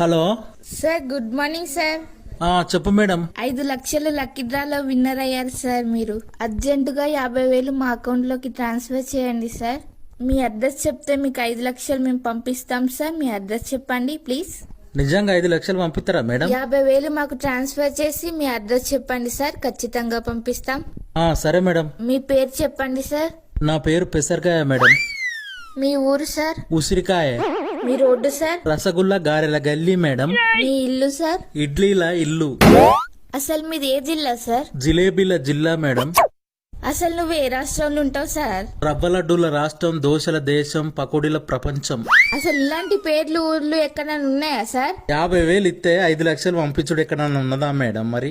Hello. Sir good morning sir. చెప్పు madam. ఐదు లక్షలు లక్కీ డ్రాలో విన్నర్ అయ్యారు సార్ మీరు. అర్జెంటుగా యాభై వేలు మా అకౌంట్లోకి ట్రాన్స్ఫర్ చేయండి సార్. మీ అడ్రస్ చెప్తే మీకు ఐదు లక్షలు మేము పంపిస్తాం సార్. మీ అడ్రస్ చెప్పండి ప్లీజ్. నిజంగా ఐదు లక్షలు పంపిస్తారా మేడం? యాభై వేలు మాకు ట్రాన్స్ఫర్ చేసి మీ అడ్రస్ చెప్పండి సార్. ఖచ్చితంగా పంపిస్తాం. సరే మేడం. మీ పేరు చెప్పండి సార్. నా పేరు పెసరకాయ మేడం. మీ ఊరు సార్? ఉసిరికాయ. మీ రోడ్డు సార్? రసగుల్లా గారెల గల్లీ మేడం. మీ ఇల్లు సార్? ఇడ్లీల ఇల్లు. అసలు మీది ఏ జిల్లా సార్? జిలేబీల జిల్లా మేడం. అసలు నువ్వు ఏ రాష్ట్రంలో ఉంటావు సార్? రవ్వ లడ్డూల రాష్ట్రం దోశల దేశం పకోడీల ప్రపంచం. అసలు ఇలాంటి పేర్లు ఊర్లు ఎక్కడైనా ఉన్నాయా సార్? యాభై వేలు ఇస్తే ఐదు లక్షలు పంపించుడు ఎక్కడన్నా ఉన్నదా మేడం మరి?